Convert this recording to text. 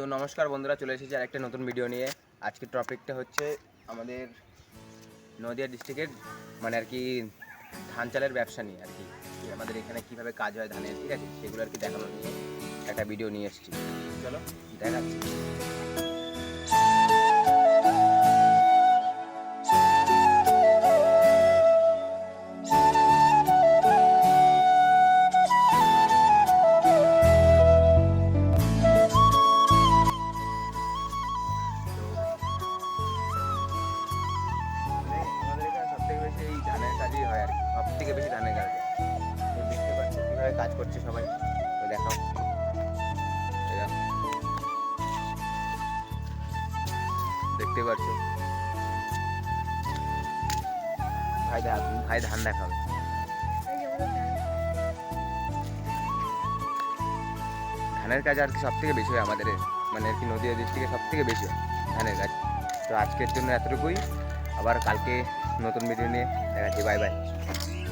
তো নমস্কার বন্ধুরা, চলে এসেছি আর একটা নতুন ভিডিও নিয়ে। আজকের টপিকটা হচ্ছে আমাদের নদিয়া ডিস্ট্রিক্টের মানে আর কি, ধান চালের ব্যবসা নিয়ে আর কি। আমাদের এখানে কীভাবে কাজ হয় ধানের, ঠিক আছে? সেগুলো আর কি দেখানো নিয়ে একটা ভিডিও নিয়ে এসেছি। চলো, দেখাচ্ছি। কীভাবে কাজ করছে সবাই। তো দেখাও। দেখো। দেখতে পাচ্ছ? ভাই ধান ভাই ধান দেখাবে। ধানের কাজ আর কি সব থেকে বেশি হয় আমাদের মানে আর কি নদীয়া ডিস্ট্রিক্টে সব থেকে বেশি হয় ধানের কাজ। তো আজকের জন্য এতটুকুই। আবার কালকে নতুন ভিডিও নিয়ে দেখাচ্ছি। Bye bye